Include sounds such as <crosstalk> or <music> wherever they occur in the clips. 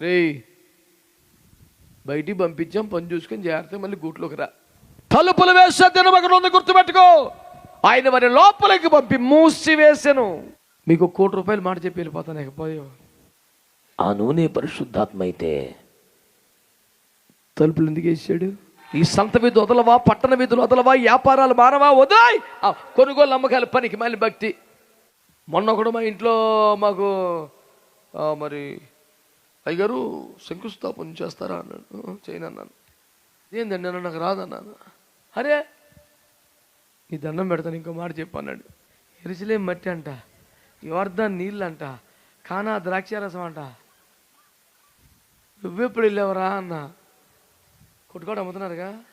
రేయ్ బయటికి పంపించాం పని చూసుకొని జాగ్రత్త మళ్ళీ గూట్లోకి రా. తలుపులు వేసే దినమగడు ఉంది గుర్తుపెట్టుకో. ఆయన మరి లోపలికి పంపి మూసి వేసాను. మీకు కోటి రూపాయలు మాట చెప్పి వెళ్ళిపోతాను ఇకపోయో ఆ నూనె పరిశుద్ధాత్మ అయితే. తలుపులు ఎందుకు వేసాడు? ఈ సంత వీధి వదలవా పట్టణ వీధులు వదలవా వ్యాపారాలు మానవా వదాయ్ ఆ, కొనుగోలు అమ్మకాలు పనికి మళ్ళీ భక్తి. మొన్న కూడా మా ఇంట్లో మాకు మరి అయ్యగారు శంకుస్థాపన చేస్తారా అన్నాడు. చేయనన్నాను. చేయను అన్నాను ఏందండి? అన్న నాకు రాదన్నాను. అరే నీ దండం పెడతాను ఇంకో మాట చెప్పన్నాడు ఎరిసిలేం మట్టి అంట యువర్ధన్ నీళ్ళు అంట కానా ద్రాక్షారసం అంట. నువ్వెప్పుడు వెళ్ళావరా అన్న. కొట్టుకోవడం అమ్ముతున్నారుగా?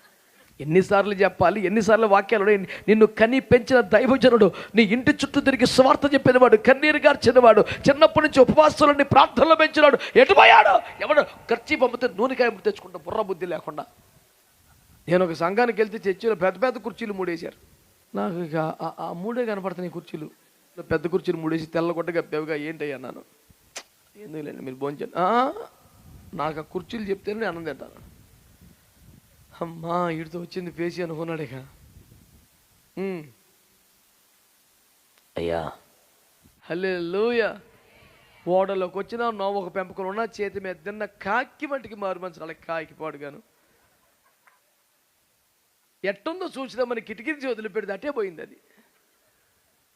ఎన్నిసార్లు చెప్పాలి ఎన్నిసార్లు వాక్యాలు నిన్ను కని పెంచిన దైవజనుడు నీ ఇంటి చుట్టూ తిరిగి స్వార్థ చెప్పినవాడు కన్నీరు గార్చినవాడు చిన్నప్పటి నుంచి ఉపవాసాలని ప్రార్థనలో పెంచినాడు. ఎటుపోయాడు ఎవడు? ఖర్చు పంపితే నూనెకాయ తెచ్చుకుంటా బుర్ర బుద్ధి లేకుండా. నేను ఒక సంఘానికి వెళ్తే చర్చిలో పెద్ద పెద్ద కుర్చీలు మూడేశారు. నాకు ఇక ఆ- మూడే కనపడుతున్నాయి కుర్చీలు. పెద్ద కుర్చీలు మూడేసి తెల్లగొట్ట గప్పేవిగా ఏంటి అన్నాను ఎందుకులేండి మీరు భోంచండి నాకు ఆ కుర్చీలు చెప్తేనే నేను తింటాను. అమ్మా వీడితో వచ్చింది పేసి అనుకున్నాడు ఇక. అయ్యా. హల్లెలూయ. ఓడలోకి వచ్చినా నవ్వు ఒక పెంపకం ఉన్నా చేతి మీద తిన్న కాకి మట్టికి మారు అలా కాకి పాడుగాను. ఎట్టుందో చూసినా మన కిటికీ వదిలిపెడితే అట్టే పోయింది అది.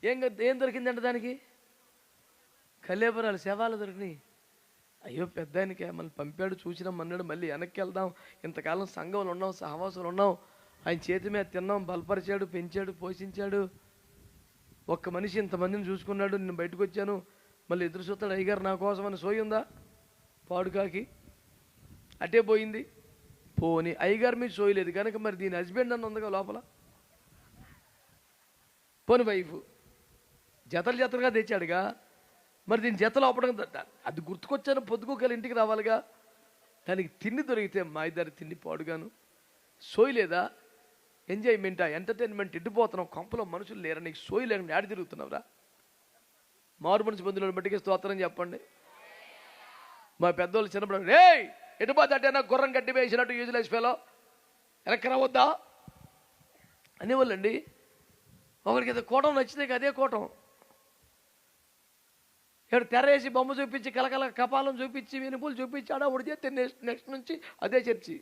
ఏం ఏం దొరికిందంట దానికి? కలేబరాలు శవాలు దొరికినాయి. అయ్యో పెద్ద ఆయనకి మళ్ళీ పంపాడు చూసినాం అన్నాడు మళ్ళీ వెనక్కి వెళ్దాం ఇంతకాలం సంఘంలో ఉన్నాం సహవాసులు ఉన్నాం ఆయన చేతి మీద తిన్నాం బలపరిచాడు పెంచాడు పోషించాడు. ఒక్క మనిషి ఇంతమందిని చూసుకున్నాడు నేను బయటకు వచ్చాను మళ్ళీ ఎదురు చూస్తాడు అయ్యగారు నా కోసం అని సోయి ఉందా పాడుకాకి అటే పోయింది. పోని అయ్యగారు మీద సోయలేదు కనుక మరి దీని హస్బెండ్ అన్న ఉందిగా లోపల? పోని వైఫ్. జతలు జతలుగా తెచ్చాడుగా. మరి దీని జతలు అప్పడం అది గుర్తుకొచ్చాను పొద్దుకోగల ఇంటికి రావాలిగా. దానికి తిండి దొరికితే మా ఇద్దరు తిండి పాడుగాను. సోయలేదా ఎంజాయ్మెంటా ఎంటర్టైన్మెంట్ ఇడ్డిపోతున్నాం కొంపలో మనుషులు లేరా? నీకు సోయి లేకుండా ఆడి తిరుగుతున్నావురా? మారు మనిషి బంధువులను బట్టికి స్తోత్రం చెప్పండి. మా పెద్దోళ్ళు చిన్నప్పుడు రే ఎటుపోతే అంటే నాకు గుర్రం గడ్డి వేసినట్టు యూజ్ ఫెలో? వెనక్కి రావద్దా అనేవాళ్ళండి. ఒకరికి ఏదో కోటం నచ్చితే అదే కోటం. ఇక్కడ తెరేసి బొమ్మ చూపించి కలకల కపాలం చూపించి వెనుపులు చూపించి ఆడ ఉడితే నెక్స్ట్ నెక్స్ట్ నుంచి అదే చర్చి.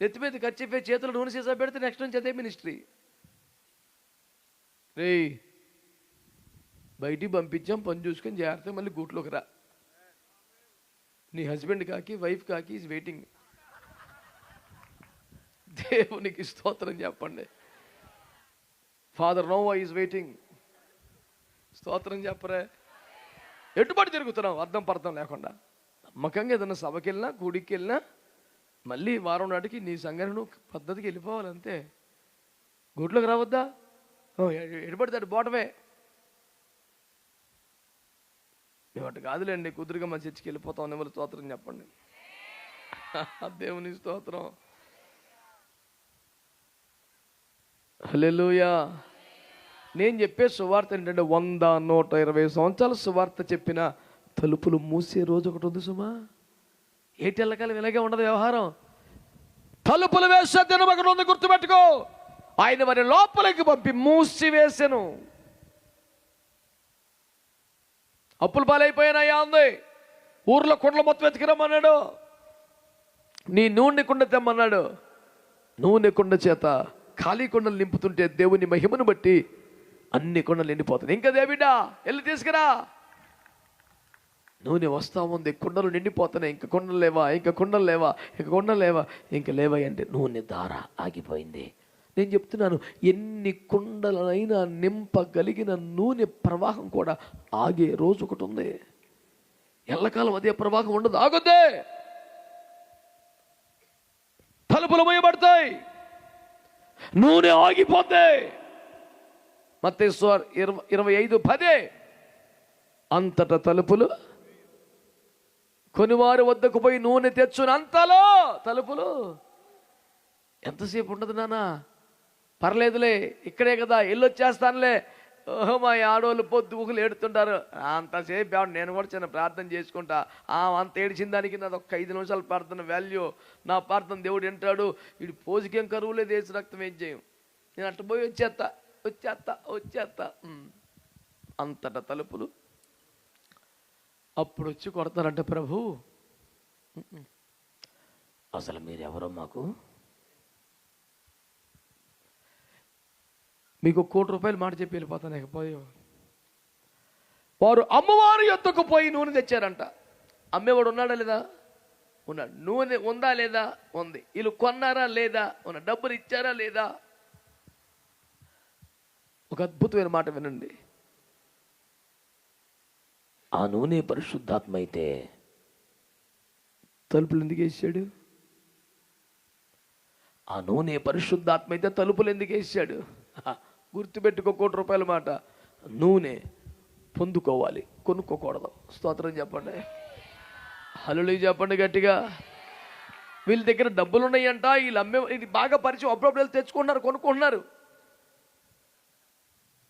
నెత్తి మీద ఖర్చిపోయి చేతులు నూనె సీసా పెడితే నెక్స్ట్ నుంచి అదే మినిస్ట్రీ. రే బయటికి పంపించాం పని చూసుకొని జాగ్రత్త మళ్ళీ గూట్లోకి రా. నీ హస్బెండ్ కాకి వైఫ్ కాకి ఈజ్ వెయిటింగ్ దేవునికి స్తోత్రం చెప్పండి. ఫాదర్ నోవా ఈజ్ వెయిటింగ్ స్తోత్రం చెప్పరే? ఎటుబడి తిరుగుతున్నాం అర్థం పర్థం లేకుండా. నమ్మకంగా ఏదైనా సభకి వెళ్ళినా గుడికి వెళ్ళినా మళ్ళీ వారం నాటికి నీ సంఘటన పద్ధతికి వెళ్ళిపోవాలంతే. గుడ్లోకి రావద్దా? ఓ, బోటమే మేము అటు కాదులేండి కుదురుగా మన చర్చికి వెళ్ళిపోతాం నెమలి స్తోత్రం చెప్పండి. దేవుని స్తోత్రం. హల్లెలూయా. నేను చెప్పే సువార్త ఏంటంటే వంద నూట ఇరవై సంవత్సరాల సువార్త చెప్పిన తలుపులు మూసే రోజు ఒకటి ఉంది సుమా. ఏటి వెళ్ళకాలం ఇలాగే ఉండదు వ్యవహారం? తలుపులు వేసే దినం ఒకటి ఉంది గుర్తుపెట్టుకో. ఆయన మరి లోపలికి పంపి మూసి వేసాను. అప్పులు పాలైపోయానయ్యా ఉంది ఊర్లో కుండలు మొత్తం వెతికిరమ్మన్నాడు నీ నూనె కుండ తెమ్మన్నాడు. నూనె కుండ చేత ఖాళీ కుండలు నింపుతుంటే దేవుని మహిమను బట్టి అన్ని కుండలు నిండిపోతాయి. ఇంకా దేవిడా వెళ్ళి తీసుకురా. నూనె వస్తా ఉంది కుండలు నిండిపోతున్నాయి. ఇంక కుండలు లేవా? ఇంక కుండలు లేవా? ఇంక కుండలు లేవా? ఇంక లేవా అంటే నూనె ధార ఆగిపోయింది. నేను చెప్తున్నాను ఎన్ని కుండలైనా నింపగలిగిన నూనె ప్రవాహం కూడా ఆగే రోజు ఒకటి ఉంది. ఎల్లకాలం అదే ప్రవాహం ఉండదు. ఆగొద్దే. తలుపులు మూయబడతాయి. నూనె ఆగిపోతే మత్తేశ్వర్ ఇరవై ఇరవై ఐదు పదే. అంతట తలుపులు కొనివారి వద్దకు పోయి నూనె తెచ్చును అంతలో తలుపులు. ఎంతసేపు ఉండదు నాన్న? పర్లేదులే ఇక్కడే కదా వెళ్ళొచ్చేస్తానులే ఓహో మా ఆడోళ్ళు పొద్దుగులు ఏడుతుంటారు. అంతసేపు ఆవిడ నేను కూడా చిన్న ప్రార్థన చేసుకుంటా. ఆ అంత ఏడిచిన దానికి నాది ఒక ఐదు నిమిషాలు ప్రార్థన వాల్యూ నా ప్రార్థన దేవుడు వింటాడు. వీడు పోజుకేం కరువు లేదు వేసి రక్తం ఏం చేయం? నేను అట్ట పోయి వచ్చేస్తా వచ్చేస్తా వచ్చేస్తా ఉమ్. అంతట తలుపులు అప్పుడు వచ్చి కొడతారంట ప్రభు. అసలు మీరెవరో మాకు? మీకు కోటి రూపాయలు మాట చెప్పి వెళ్ళిపోతాను లేకపోయే వారు అమ్మవారి ఎత్తుకు పోయి నూనె తెచ్చారంట. అమ్మేవాడు ఉన్నాడా లేదా? ఉన్నాడు. నూనె ఉందా లేదా? ఉంది. వీళ్ళు కొన్నారా లేదా? ఉన్న డబ్బులు ఇచ్చారా లేదా? ఒక అద్భుతమైన మాట వినండి. ఆ నూనె పరిశుద్ధాత్మ అయితే తలుపులు ఎందుకు వేసాడు? ఆ నూనె పరిశుద్ధాత్మ అయితే తలుపులు ఎందుకు వేసాడు? గుర్తుపెట్టుకో కోటి రూపాయల మాట. నూనె పొందుకోవాలి కొనుక్కోకూడదు. స్తోత్రం చెప్పండి. హలో చెప్పండి గట్టిగా. వీళ్ళ దగ్గర డబ్బులు ఉన్నాయంట వీళ్ళు అమ్మే ఇది బాగా పరిచయం అప్పుడప్పుడు వెళ్ళి తెచ్చుకుంటున్నారు కొనుక్కుంటున్నారు.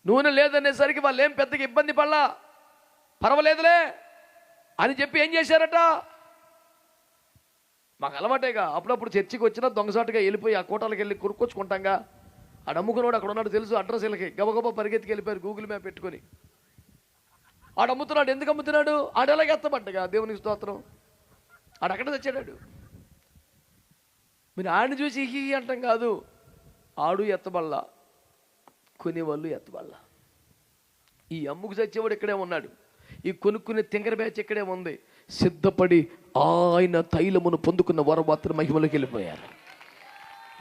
నూనె లేదనేసరికి వాళ్ళు ఏం పెద్దగా ఇబ్బంది పడలా? పర్వాలేదులే అని చెప్పి ఏం చేశారట? మాకు అలవాటేగా. అప్పుడప్పుడు చర్చికి వచ్చినా దొంగసాటుగా వెళ్ళిపోయి ఆ కూటలకి వెళ్ళి కొనుక్కొచ్చుకుంటాంగా. ఆడ అమ్ముకున్నాడు అక్కడ ఉన్నాడు తెలుసు అడ్రస్ వీళ్ళకి. గబగబ పరిగెత్తికి వెళ్ళిపోయారు గూగుల్ మ్యాప్ పెట్టుకొని. ఆడ అమ్ముతున్నాడు ఎందుకు అమ్ముతున్నాడు? ఆడెలాగ ఎత్తబడ్డగా దేవునికి స్తోత్రం. ఆడక్కడ తెచ్చాడాడు. మీరు ఆడిని చూసి హీ అంటాం కాదు. ఆడు ఎత్తబడలా. కొనేవాళ్ళు ఎత్తవాళ్ళ. ఈ అమ్ముకు చచ్చేవాడు ఇక్కడే ఉన్నాడు. ఈ కొనుక్కునే తింగర బ్యాచ్ ఇక్కడే ఉంది. సిద్ధపడి ఆయన తైలమును పొందుకున్న వారు మాత్రం మహిమలోకి వెళ్ళిపోయారు.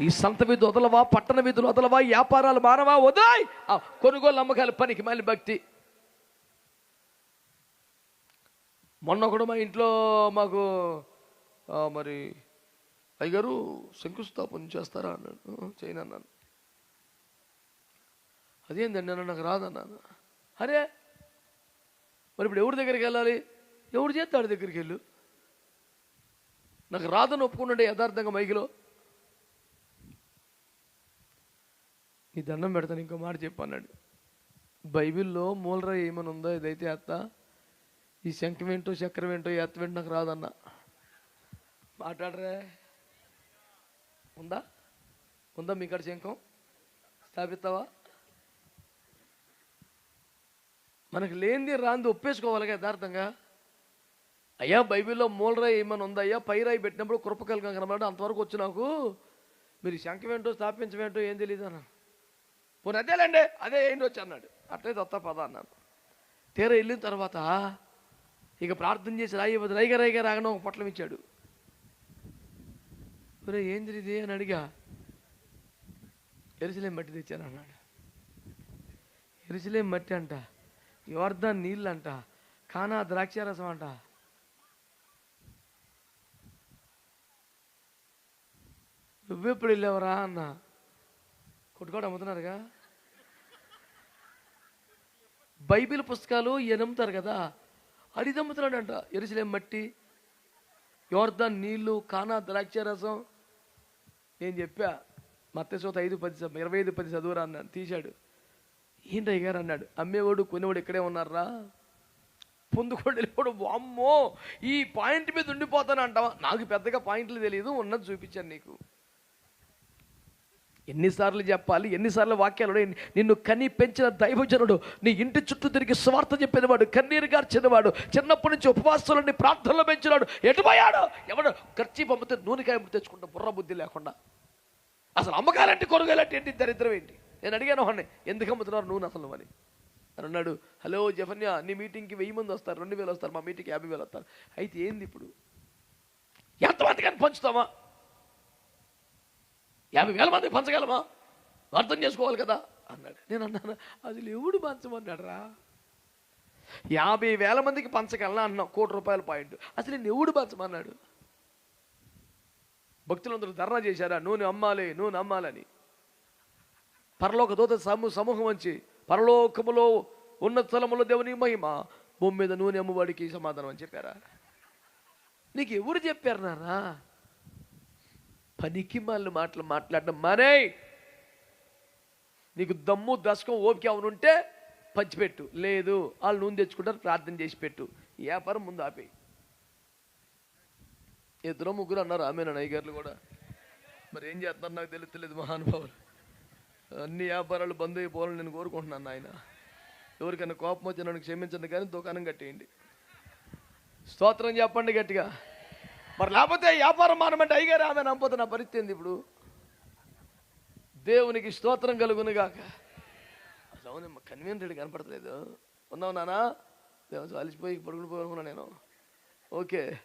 ఈ సంత వీధి వదలవా? పట్టణ వీధులు వదలవా? వ్యాపారాలు మానవా వదాయ్ ఆ కొనుగోలు అమ్మకాలు పనికి మళ్ళీ భక్తి. మొన్న కూడా మా ఇంట్లో మాకు మరి అయ్యగారు శంకుస్థాపన చేస్తారా అన్నాడు. చేయను అన్నాను అదేందండి? అన్న నాకు రాదన్నాను అరే మరి ఇప్పుడు ఎవరి దగ్గరికి వెళ్ళాలి? ఎవరు చేస్తాడు దగ్గరికి వెళ్ళు? నాకు రాదని ఒప్పుకున్నాడు యథార్థంగా మైకిలో. నీ దండం పెడతాను ఇంకో మాట చెప్పన్నాడు బైబిల్లో మూలరా ఏమని ఉందో ఇదైతే అత్త ఈ శంఖమేంటో ఏంటో చక్రం ఏంటో ఈ నాకు రాదన్న. మాట్లాడరే. ఉందా? ఉందా మీ కాడ శంఖం? స్థాపిస్తావా? మనకు లేనిది రాంది ఒప్పేసుకోవాలి కదా యథార్థంగా? అయ్యా బైబిల్లో మూలరాయి ఏమైనా ఉందయ్యా పైరాయి పెట్టినప్పుడు కృపకలుగా కనబడి అంతవరకు వచ్చి నాకు. మీరు శంఖమేంటో స్థాపించమేంటో ఏం తెలియదు అన్న పోనీ అదేలేండి అదే ఏంటి వచ్చి అన్నాడు. అట్లే వస్తా పద అన్నాను తీరా వెళ్ళిన తర్వాత ఇక ప్రార్థన చేసి రాయి రైగ రైగా రైగా రాగానే ఒక పొట్లం ఇచ్చాడు. ఒరే ఏంది ఇది అని అడిగా. ఎరుసలేం మట్టి తెచ్చాను అన్నాడు. ఎరుసలేం మట్టి అంట. యోర్దాన్ నీళ్ళు అంట కానా ద్రాక్షారసం అంట. నువ్వెప్పుడు వెళ్ళావరా అన్న. కొట్టుకోవడం అమ్ముతున్నారుగా? బైబిల్ పుస్తకాలు ఈయన అమ్ముతారు కదా అడిగి అమ్ముతున్నాడంట ఎరుసలేం మట్టి యోర్దాన్ నీళ్ళు కానా ద్రాక్షారసం. నేను చెప్పా మత్స్యసోత ఐదు పది ఇరవై ఐదు పది చదువురా అన్న తీశాడు. ఏంటయ్య గారు అన్నాడు. అమ్మేవాడు కొనేవాడు ఇక్కడే ఉన్నారా పొందుకోండి వెళ్ళిపోడు అమ్మో ఈ పాయింట్ మీద ఉండిపోతాను అంటావా నాకు పెద్దగా పాయింట్లు తెలియదు ఉన్నది చూపించాను నీకు. ఎన్నిసార్లు చెప్పాలి ఎన్నిసార్లు వాక్యాలు నిన్ను కని పెంచిన దైవజనుడు నీ ఇంటి చుట్టూ తిరిగి స్వార్థ చెప్పినవాడు కన్నీరు గార్చినవాడు చిన్నప్పటి నుంచి ఉపవాసాలని ప్రార్థనలు పెంచినాడు. ఎటుపోయాడు ఎవడు? ఖర్చు పంపితే నూనెకాయ తెచ్చుకుంటా బుర్ర బుద్ధి లేకుండా. అసలు అమ్మకాలంటే కొనుగోలంటే ఏంటి? దరిద్రం ఏంటి? నేను అడిగాను వాడిని ఎందుకు అమ్ముతున్నారు నూనె అసలు అని. అని అన్నాడు హలో జఫన్యా నీ మీటింగ్కి వెయ్యి మంది వస్తారు రెండు వేలు వస్తారు మా మీటింగ్కి యాభై వేలు వస్తారు. అయితే ఏంది ఇప్పుడు? ఎంతమంది కానీ పంచుతామా యాభై వేల మంది పంచగలమా? అర్థం చేసుకోవాలి కదా? అన్నాడు. నేను అన్నాను అసలు ఎవడు పంచమన్నాడు రా యాభై వేల మందికి పంచగలనా? అన్నాం కోటి రూపాయల పాయింట్. అసలు నేను ఎవడు పంచమన్నాడు? భక్తులందరూ ధర్నా చేశారా? నూనె అమ్మాలి నూనె అమ్మాలని. పరలోక దూత సమూ సమూహం వచ్చి పరలోకములో ఉన్న స్థలములో దేవుని మహిమ భూమి మీద నూనె అమ్మవాడికి సమాధానం అని చెప్పారా? నీకు ఎవరు చెప్పారు నారా పనికి మళ్ళీ మాటలు మాట్లాడడం మానే నీకు దమ్ము దశకం ఓపిక అవునుంటే పంచిపెట్టు. లేదు వాళ్ళు నూనె తెచ్చుకుంటారు ప్రార్థన చేసి పెట్టు. వ్యాపారం ముందు ఆపేయి. ఇద్దరు ముగ్గురు అన్నారు ఆమె అయ్యగారులు కూడా? మరి ఏం చేస్తున్నారు? నాకు తెలుస్తలేదు మహానుభావులు. అన్ని వ్యాపారాలు బంద్ అయిపోవాలని నేను కోరుకుంటున్నాను ఆయన ఎవరికైనా కోపం వచ్చి నన్ను క్షమించండి కానీ దుకాణం కట్టేయండి. స్తోత్రం చెప్పండి గట్టిగా. మరి లేకపోతే వ్యాపారం మానమంటే అయ్యగారు ఆమె నమ్మపోతే నా పరిస్థితి ఇప్పుడు? దేవునికి స్తోత్రం కలుగును గాక. అసలు అవునమ్మా కన్వీనరెడ్డి కనపడతలేదు. ఉన్నావు నానా? దేవుడు అలిసిపోయి పడుకుని నేను. ఓకే.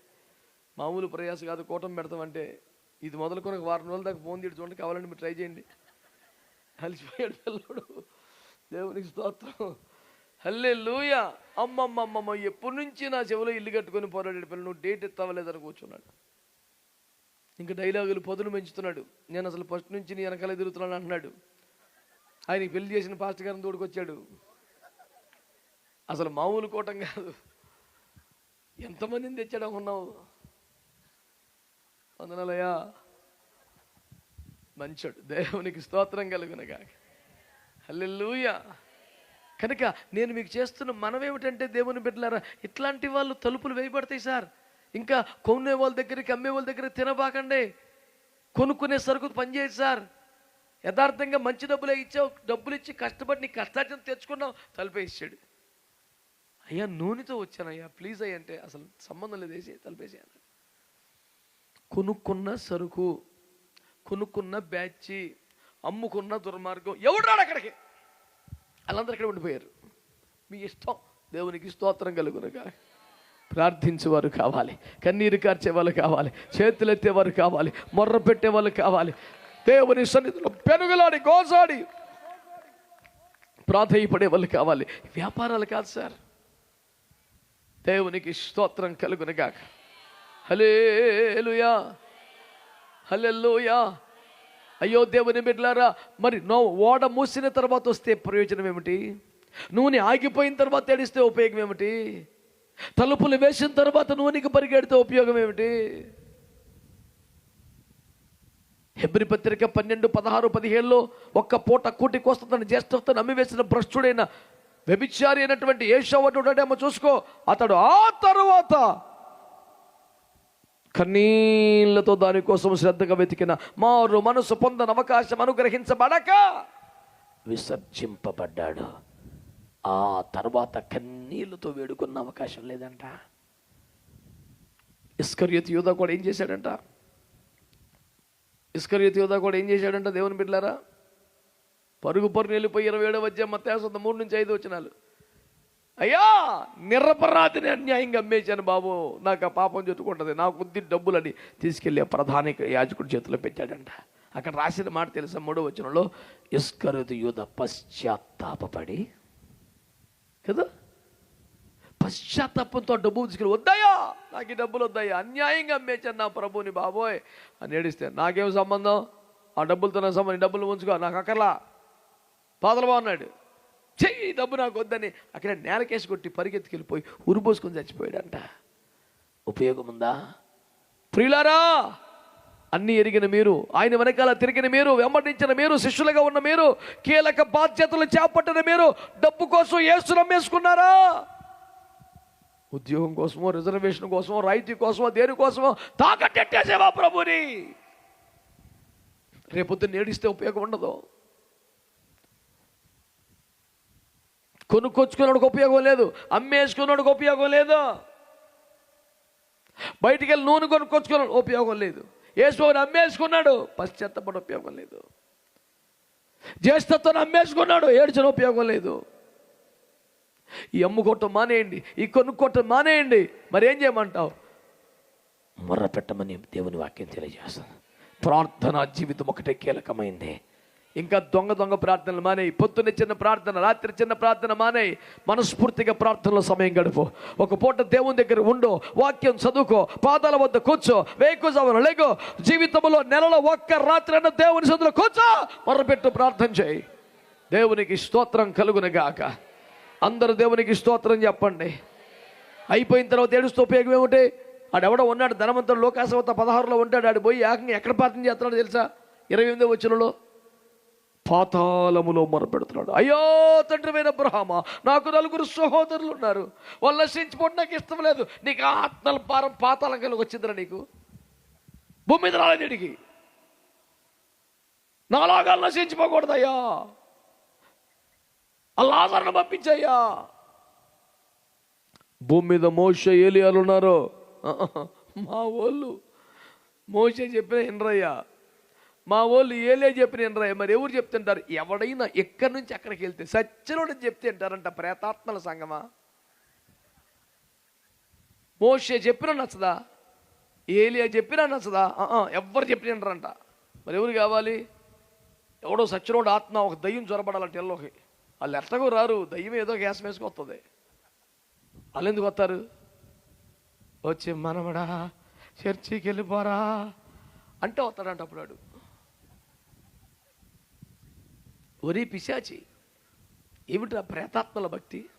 మామూలు ప్రయాస కాదు కూటమి పెడతామంటే. ఇది మొదలుకొని వారం రోజుల దాకా ఫోన్ తీయడం చూడండి కావాలంటే మీరు ట్రై చేయండి. అలిసిపోయాడు పిల్లడు. దేవునికి స్తోత్రం. హల్లే లూయ అమ్మమ్మమ్మమ్మ ఎప్పటి నుంచి నా చెవిలో ఇల్లు కట్టుకొని పోరాడాడు పిల్లలు నువ్వు డేట్ ఎత్తవలేదని కూర్చున్నాడు. ఇంకా డైలాగులు పొదును పెంచుతున్నాడు. నేను అసలు ఫస్ట్ నుంచి నీ వెనకాల తిరుగుతున్నాను అంటున్నాడు. ఆయనకి పెళ్ళి చేసిన పాస్ట్ గారిని తోడుకొచ్చాడు అసలు మామూలు కూటం కాదు. ఎంతమందిని తెచ్చాడు ఉన్నావు? వందనాలయ్యా. మంచోడు. దేవునికి స్తోత్రం కలుగునగా హల్లెలూయ. కనుక నేను మీకు చేస్తున్న మనం ఏమిటంటే దేవుని బిడ్డలారా ఇట్లాంటి వాళ్ళు తలుపులు వేయబడతాయి సార్. ఇంకా కొనే వాళ్ళ దగ్గరికి అమ్మే వాళ్ళ దగ్గర తినబాకండి. కొనుక్కునే సరుకు పనిచేయదు సార్. యథార్థంగా మంచి డబ్బులే ఇచ్చావు డబ్బులు ఇచ్చి కష్టపడి నీ కష్టార్జన తెచ్చుకున్నావు తలుపే అయ్యా నూనెతో వచ్చానయ్యా ప్లీజ్ అయ్యంటే అంటే అసలు సంబంధం లేదు వేసి తలుపేసి కొనుక్కున్న సరుకు కొనుక్కున్న బ్యాచి అమ్ముకున్న దుర్మార్గం. ఎవడు రాడు అక్కడికి? వాళ్ళందరూ ఇక్కడ ఉండిపోయారు. మీ ఇష్టం. దేవునికి స్తోత్రం కలుగునుగా. ప్రార్థించేవారు కావాలి. కన్నీరు కార్చేవాళ్ళు కావాలి. చేతులు ఎత్తేవారు కావాలి. మొర్ర పెట్టేవాళ్ళు కావాలి. దేవుని సన్నిధిలో పెనుగలాడి గోసాడి ప్రాధేయపడే వాళ్ళు కావాలి. వ్యాపారాలు కాదు సార్. దేవునికి స్తోత్రం కలుగునగాక. Hallelujah hallelujah. అయ్యో దేవుని బిడ్డలారా మరి నో ఓడ మూసిన తర్వాత వస్తే ప్రయోజనం ఏమిటి? నూనె ఆగిపోయిన తర్వాత ఏడిస్తే ఉపయోగం ఏమిటి? తలుపులు వేసిన తర్వాత నూనెకి పరిగెడితే ఉపయోగం ఏమిటి? హెబ్రి పత్రిక పన్నెండు పదహారు పదిహేడులో ఒక్క పూట కూటికి వస్తుందని జ్యేష్ఠతో నమ్మివేసిన భ్రష్టుడైన వ్యభిచారి అయినటువంటి ఏషవటుడేమో చూసుకో అతడు ఆ తర్వాత కన్నీళ్ళతో దానికోసం శ్రద్ధగా వెతికిన మారు మనసు పొందని అవకాశం అనుగ్రహించబడక విసర్జింపబడ్డాడు. ఆ తర్వాత కన్నీళ్ళతో వేడుకున్న అవకాశం లేదంట. ఇస్కర్యత్ యోధ కూడా ఏం చేశాడంట? ఇస్కర్యత్ యోధ కూడా ఏం చేశాడంట దేవుని బిడ్డలారా? పరుగు పరుగు వెళ్ళిపోయి ఇరవై ఏడవ వచ్చే మత్యాసంత మూడు నుంచి ఐదు వచ్చినాలు అయ్యా నిరపరాధిని అన్యాయంగా అమ్మేశాను బాబు. నాకు ఆ పాపం చుట్టుకుంటుంది నాకు కొద్ది డబ్బులని తీసుకెళ్ళి ప్రధాన ప్రధాని యాజకుడి చేతిలో పెట్టాడంట. అక్కడ రాసిన మాట తెలుసా? మూడో వచనంలో ఇస్కరుదు యూద పశ్చాత్తాపడి కదా? పశ్చాత్తాపంతో డబ్బు తీసుకెళ్ళి వద్దాయా నాకు ఈ డబ్బులు వద్దాయా అన్యాయంగా అమ్మేశాను నా ప్రభుని బాబోయ్. అని ఏడిస్తే నాకేం సంబంధం? ఆ డబ్బులతో నా సంబంధం డబ్బులు ఉంచుకో నాకు అక్కర్లా. పాదలు బాగున్నాడు చెయ్యి డబ్బు నాకు వద్దని అక్కడ నేలకేసి కొట్టి పరిగెత్తుకెళ్ళిపోయి ఉరిపోసుకొని చచ్చిపోయాడంట. ఉపయోగం ఉందా ప్రియులారా అన్ని ఎరిగిన మీరు ఆయన వెనకాల తిరిగిన మీరు వెంబడించిన మీరు శిష్యులుగా ఉన్న మీరు కీలక బాధ్యతలు చేపట్టిన మీరు డబ్బు కోసం ఏసు నమ్మేసుకున్నారా? ఉద్యోగం కోసమో రిజర్వేషన్ కోసమో రాయితీ కోసమో దేనికోసమో తాకట్టేసేవా ప్రభుని? రేపొద్దు నేడిస్తే ఉపయోగం ఉండదు. కొనుక్కొచ్చుకున్నాడుకు ఉపయోగం లేదు అమ్మేసుకున్నాడుకు ఉపయోగం లేదు. బయటికి వెళ్ళి నూనె కొనుక్కొచ్చుకున్నాడు ఉపయోగం లేదు. యేసుని అమ్మేసుకున్నాడు పశ్చాత్తపడి ఉపయోగం లేదు. జ్యేష్ఠత్వం అమ్మేసుకున్నాడు ఏడ్చిన ఉపయోగం లేదు. ఈ అమ్ముకోవటం మానేయండి ఈ కొనుక్కోవటం మానేయండి మరి ఏం చేయమంటావు? మొర్ర పెట్టమని దేవుని వాక్యం తెలియజేస్తుంది. ప్రార్థన జీవితం ఒకటే కీలకమైంది. ఇంకా దొంగ దొంగ ప్రార్థనలు మానే పొద్దున్న చిన్న ప్రార్థన రాత్రి చిన్న ప్రార్థన మానే మనస్ఫూర్తిగా ప్రార్థనలో సమయం గడుపు. ఒక పూట దేవుని దగ్గర ఉండు వాక్యం చదువుకో పాదాల వద్ద కూర్చో వేకుజామున లేకో జీవితంలో నెలలో ఒక్క రాత్రి అన్న దేవుని సదులో కూర్చో మొరపెట్టు ప్రార్థన చేయి. దేవునికి స్తోత్రం కలుగునగాక. అందరూ దేవునికి స్తోత్రం చెప్పండి. అయిపోయిన తర్వాత ఏడుస్తూ ఉపయోగం ఏమిటి ఆడెవడో ఉన్నాడు ధనవంతుడు లోకాసవత పదహారులో ఉంటాడు ఆడు పోయి ఏకంగా ఎక్కడ ప్రార్థన చేస్తున్నాడు తెలుసా? ఇరవై ఎనిమిదో వచ్చినలో పాతాళములో మొరపెడుతున్నాడు. అయ్యో తండ్రిమైన బ్రహ్మ నాకు నలుగురు సహోదరులు ఉన్నారు. వాళ్ళు నశించిపోవడం నాకు ఇష్టం లేదు. నీకు ఆత్మల పారం పాతాళం కలిగి వచ్చిందిరా నీకు? భూమి మీద రాలేదు వీడికి. నాలాగా నశించిపోకూడదయ్యా. అల్లాదరణ పంపించయ్యా. భూమి మీద మోస ఏలియాలు ఉన్నారు. <laughs> మా వాళ్ళు. మోసే చెప్పిన ఎనరయ్యా మా వాళ్ళు ఏలే చెప్పిన ఎనరయ్య మరి ఎవరు చెప్తుంటారు? ఎవడైనా ఎక్కడి నుంచి అక్కడికి వెళ్తే సత్యలోని చెప్తే అంటారంట ప్రేతాత్మల సంగమా? మోషే చెప్పినా నచ్చదా? ఏలియా చెప్పినా నచ్చదా? ఎవరు ఎవ్వరు చెప్పిన మరి ఎవరు కావాలి? ఎవడో సచ్చినోడు ఆత్మ ఒక దయ్యం జ్వరపడాలంటే ఎల్లోకి. వాళ్ళు ఎట్టకు రారు దయ్యం ఏదో గ్యాస్ వేసుకొస్తుంది వాళ్ళు ఎందుకు వస్తారు? వచ్చి మనమడా చర్చికి వెళ్ళిపోరా అంటే వస్తాడంట అప్పుడు వాడు ఒరే పిశాచి ఏమిట్రా ప్రేతాత్మల భక్తి?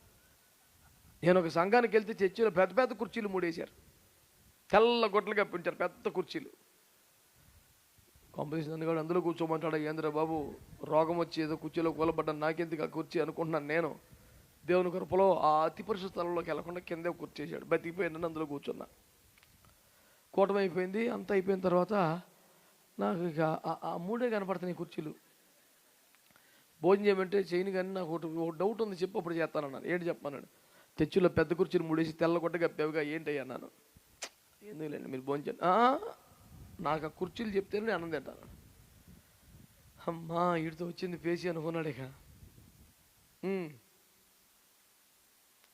నేను ఒక సంఘానికి వెళ్తే చర్చిలో పెద్ద పెద్ద కుర్చీలు మూడేశారు. తెల్ల గొడ్లు కప్పించారు పెద్ద కుర్చీలు. కాంపిటీషన్ అందుకని కూడా అందులో కూర్చోమంటాడు ఏంద్ర బాబు రోగం వచ్చి ఏదో కుర్చీలో కూలబడ్డాను నాకెందుకు ఆ కుర్చీ? అనుకుంటున్నాను నేను. దేవుని కృపలో ఆ అతి పరిశుద్ధ స్థలంలోకి వెళ్ళకుండా కిందే కూర్చేశాడు. బతికిపోయిందని అందులో కూర్చున్నా. కూటమి అయిపోయింది అంత అయిపోయిన తర్వాత నాకు ఇక ఆ- ఆ మూడే కనపడుతున్నాయి కుర్చీలు. భోజనం చేయమంటే చేయను కానీ నాకు ఒకటి ఒక డౌట్ ఉంది. చెప్పు అప్పుడు చేస్తానన్నాను. ఏంటి చెప్పమన్నాడు? తెచ్చులో పెద్ద కుర్చీలు మూడేసి తెల్ల కొట్ట కప్పావుగా ఏంటి అన్నాను. ఎందుకులేండి మీరు భోజనం చేయండి "ఆ, నాకు ఆ కుర్చీలు చెప్తేనే నేను అన్నం తింటాను. అమ్మా వీడితో వచ్చింది పేసి అనుకున్నాడు ఇక. "ఉమ్,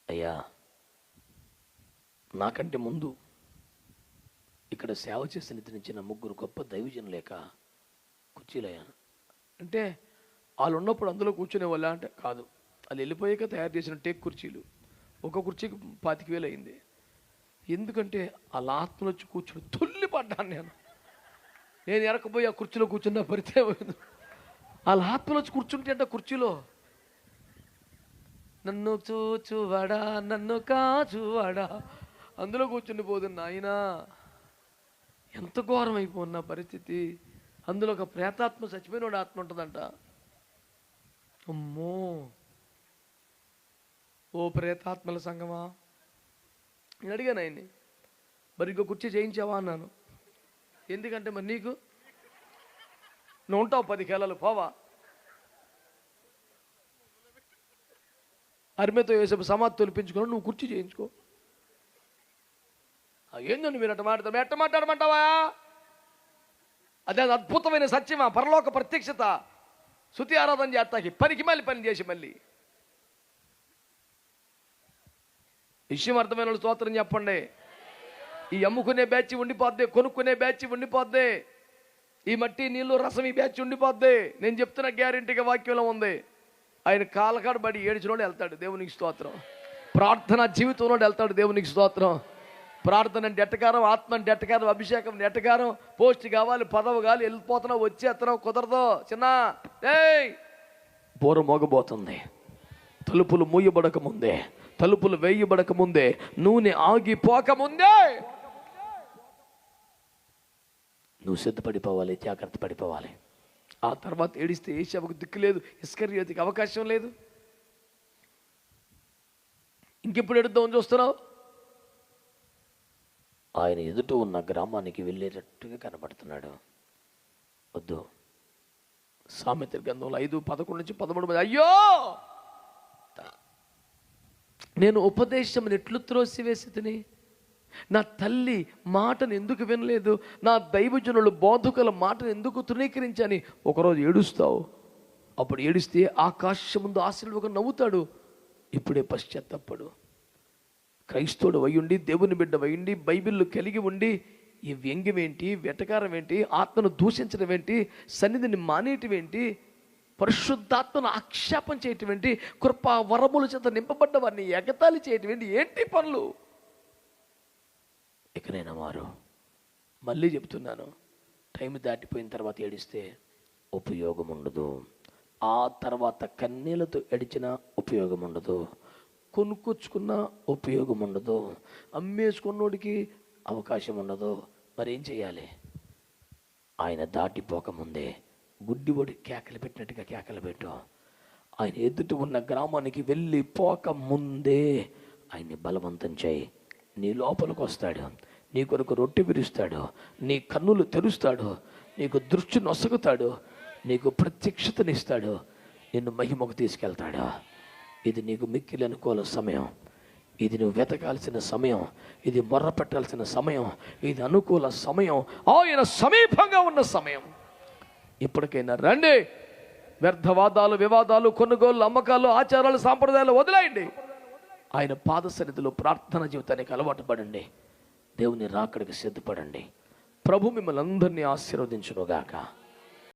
అయ్యా నాకంటే ముందు ఇక్కడ సేవ చేసి నిద్రించిన ముగ్గురు గొప్ప దైవజన్ లేక కుర్చీలయ్యాను. అంటే వాళ్ళు ఉన్నప్పుడు అందులో కూర్చునే వాళ్ళ అంటే కాదు. వాళ్ళు వెళ్ళిపోయాక తయారు చేసిన టేక్ కుర్చీలు. ఒక కుర్చీకి పాతిక వేలు అయింది. ఎందుకంటే వాళ్ళ ఆత్మలు వచ్చి కూర్చుని తొల్లిపడ్డాను నేను. నేను ఎరకపోయి ఆ కుర్చీలో కూర్చున్న పరిచయం అయింది. వాళ్ళ ఆత్మలు వచ్చి కూర్చుంటే అంట కుర్చీలో? నన్ను చూచువాడా నన్ను కాచువాడా అందులో కూర్చుని పోదున్న ఆయన ఎంత ఘోరం అయిపోయిన పరిస్థితి. అందులో ఒక ప్రేతాత్మ చచ్చిపోయినోడు ఆత్మ ఉంటుందంట అమ్మో ఓ ప్రేతాత్మల సంగమా నేను అడిగాను ఆయన్ని. మరి ఇంకో కుర్చీ చేయించావా అన్నాను. ఎందుకంటే మరి నీకు? నువ్వు ఉంటావు పది కేలలు పోవా. అరిమెతో వేసేపు సమాధి తొలిపించుకొని నువ్వు కుర్చీ చేయించుకో. ఆ, ఏందండి మీరు అట్ట మాట్లాడతారు? ఎట్ట మాట్లాడమంటావా? అదే అద్భుతమైన సత్యమా? పరలోక ప్రత్యక్షత. శృతి ఆరాధన చేస్తాకి పనికి మళ్ళీ పని చేసి మళ్ళీ. విషయం అర్థమైన వాళ్ళు స్తోత్రం చెప్పండి. ఈ అమ్ముకునే బ్యాచ్ ఉండిపోద్ది కొనుక్కునే బ్యాచ్ ఉండిపోద్ది. ఈ మట్టి నీళ్ళు రసం ఈ బ్యాచ్ ఉండిపోద్ది. నేను చెప్తున్న గ్యారెంటీగా వాక్యంలో ఉంది. ఆయన కాలకాడు బడి ఏడిచినోడు వెళ్తాడు దేవునికి స్తోత్రం. ప్రార్థన జీవితంలో వెళ్తాడు దేవునికి స్తోత్రం. ప్రార్థన డెట్టకారం ఆత్మ డెట్టకారం అభిషేకం డెట్టకారం పోస్ట్ కావాలి పదవి కావాలి వెళ్ళిపోతున్నావు వచ్చేస్తున్నావు కుదరదు. చిన్న ఏయ్! బోర మోగబోతుంది. తలుపులు మూయబడక ముందే తలుపులు వేయబడక ముందే నూనె ఆగిపోక ముందే నువ్వు సిద్ధపడిపోవాలి జాగ్రత్త పడిపోవాలి. ఆ తర్వాత ఏడిస్తే ఏషావుకు దిక్కు లేదు ఇస్కర్యోతికి అవకాశం లేదు. ఇంకెప్పుడు ఎడుద్దామని చూస్తున్నావు? ఆయన ఎదుట ఉన్న గ్రామానికి వెళ్ళేటట్టుగా కనబడుతున్నాడు. వద్దు. సామెత గ్రంథంలో ఐదు పదకొండు నుంచి పదమూడు మంది అయ్యో! నేను ఉపదేశం ఎట్లు త్రోసివేసి తిని నా తల్లి మాటను ఎందుకు వినలేదు? నా దైవజనులు బోధకుల మాటను ఎందుకు తృణీకరించని? ఒకరోజు ఏడుస్తావు. అప్పుడు ఏడిస్తే ఆకాశం ముందు ఆశలు నవ్వుతాడు. ఇప్పుడే పశ్చాత్తపడు. క్రైస్తవుడు వయ్యుండి దేవుని బిడ్డ వయ్యుండి బైబిల్ కలిగి ఉండి ఈ వ్యంగ్యం ఏంటి వెటకారం ఏంటి? ఆత్మను దూషించడం ఏంటి? సన్నిధిని మానేయటం ఏంటి? పరిశుద్ధాత్మను ఆక్షేపం చేయటం ఏంటి కృపా వరముల చేత నింపబడ్డ వారిని ఎగతాళి చేయటం ఏంటి ఏంటి పనులు? ఇకనైనా వారు మళ్ళీ చెప్తున్నాను టైం దాటిపోయిన తర్వాత ఏడిస్తే ఉపయోగం ఉండదు. ఆ తర్వాత కన్నీళ్ళతో ఎడిచిన ఉపయోగం ఉండదు. కొనుక్కొచ్చుకున్న ఉపయోగం ఉండదు. అమ్మేసుకున్నోడికి అవకాశం ఉండదు. మరి ఏం చేయాలి? ఆయన దాటిపోకముందే గుడ్డిబడి కేకలు పెట్టినట్టుగా కేకలు పెట్టు. ఆయన ఎదుట ఉన్న గ్రామానికి వెళ్ళి పోక ముందే ఆయన్ని బలవంతం చేయి. నీ లోపలికి వస్తాడు. నీ కొరకు రొట్టె విరుస్తాడు. నీ కన్నులు తెరుస్తాడు. నీకు దృష్టి నొసగుతాడు. నీకు ప్రత్యక్షతనిస్తాడు. నిన్ను మహిమకు తీసుకెళ్తాడు. ఇది నీకు మిక్కిలి అనుకోల సమయం. ఇది నువ్వు వెతకాల్సిన సమయం. ఇది మొర్ర పెట్టాల్సిన సమయం. ఇది అనుకూల సమయం. ఆయన సమీపంగా ఉన్న సమయం. ఇప్పటికైనా రండి. వ్యర్థవాదాలు వివాదాలు కొనుగోలు అమ్మకాలు ఆచారాలు సాంప్రదాయాలు వదిలేయండి. ఆయన పాద సన్నిధిలో ప్రార్థన జీవితానికి అలవాటు పడండి. దేవుని రాకడికి సిద్ధపడండి. ప్రభు మిమ్మల్ని అందరినీ ఆశీర్వదించునుగాక.